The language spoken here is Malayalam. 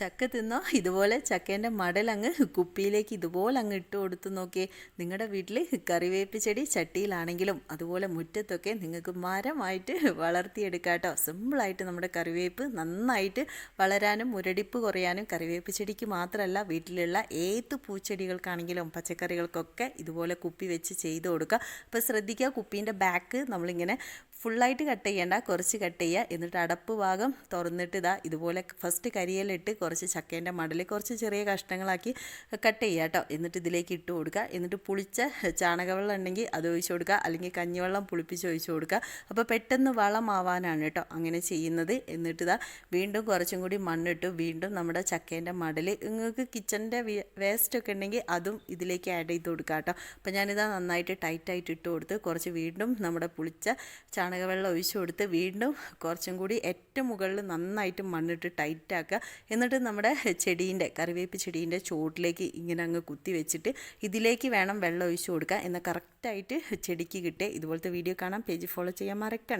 ചക്ക തിന്നോ? ഇതുപോലെ ചക്കേന്റെ മടലങ്ങ് കുപ്പിയിലേക്ക് ഇതുപോലെ അങ്ങ് ഇട്ട് കൊടുത്ത് നോക്കിയേ. നിങ്ങളുടെ വീട്ടിൽ കറിവേപ്പ് ചെടി ചട്ടിയിലാണെങ്കിലും അതുപോലെ മുറ്റത്തൊക്കെ നിങ്ങൾക്ക് മരമായിട്ട് വളർത്തിയെടുക്കാട്ടോ സിമ്പിളായിട്ട് നമ്മുടെ കറിവേപ്പ് നന്നായിട്ട് വളരാനും മുരടിപ്പ് കുറയാനും കറിവേപ്പ് ചെടിക്ക് മാത്രമല്ല വീട്ടിലുള്ള ഏത് പൂച്ചെടികൾക്കാണെങ്കിലും പച്ചക്കറികൾക്കൊക്കെ ഇതുപോലെ കുപ്പി വെച്ച് ചെയ്ത് കൊടുക്കുക അപ്പോൾ ശ്രദ്ധിക്കുക കുപ്പീന്റെ ബാക്ക് നമ്മളിങ്ങനെ ഫുള്ളായിട്ട് കട്ട് ചെയ്യേണ്ട കുറച്ച് കട്ട് ചെയ്യുക. എന്നിട്ട് അടപ്പ് ഭാഗം തുറന്നിട്ട് ഇതാ ഇതുപോലെ ഫസ്റ്റ് കരിയിലിട്ട് കുറച്ച് ചക്കേന്റെ മടൽ കുറച്ച് ചെറിയ കഷ്ണങ്ങളാക്കി കട്ട് ചെയ്യുക കേട്ടോ എന്നിട്ട് ഇതിലേക്ക് ഇട്ട് കൊടുക്കുക. എന്നിട്ട് പുളിച്ച ചാണകവെള്ളം ഉണ്ടെങ്കിൽ അത് ഒഴിച്ച് കൊടുക്കുക. അല്ലെങ്കിൽ കഞ്ഞിവെള്ളം പുളിപ്പിച്ച് ഒഴിച്ച് കൊടുക്കുക. അപ്പോൾ പെട്ടെന്ന് വളമാവാനാണ് കേട്ടോ അങ്ങനെ ചെയ്യുന്നത്. എന്നിട്ട് ഇതാ വീണ്ടും കുറച്ചും കൂടി മണ്ണിട്ട് വീണ്ടും നമ്മുടെ ചക്കേന്റെ മടൽ നിങ്ങൾക്ക് കിച്ചന്റെ വേസ്റ്റ് ഒക്കെ ഉണ്ടെങ്കിൽ അതും ഇതിലേക്ക് ആഡ് ചെയ്ത് കൊടുക്കുക കേട്ടോ അപ്പോൾ ഞാനിതാ നന്നായിട്ട് ടൈറ്റായിട്ട് ഇട്ട് കൊടുത്ത് കുറച്ച് വീണ്ടും നമ്മുടെ പുളിച്ച ചാണകവെള്ളം ഒഴിച്ചു കൊടുത്ത് വീണ്ടും കുറച്ചും കൂടി ഏറ്റവും മുകളിൽ നന്നായിട്ട് മണ്ണിട്ട് ടൈറ്റാക്കുക എന്നിട്ട് നമ്മുടെ ചെടീന്റെ കറിവേപ്പ് ചെടീന്റെ ചുവട്ടിലേക്ക് ഇങ്ങനെ അങ്ങ് കുത്തി വെച്ചിട്ട് ഇതിലേക്ക് വേണം വെള്ളം ഒഴിച്ചു കൊടുക്കുക എന്നാൽ കറക്റ്റായിട്ട് ചെടിക്ക് കിട്ടുക ഇതുപോലത്തെ വീഡിയോ കാണാൻ പേജ് ഫോളോ ചെയ്യാൻ മറക്കണ്ട.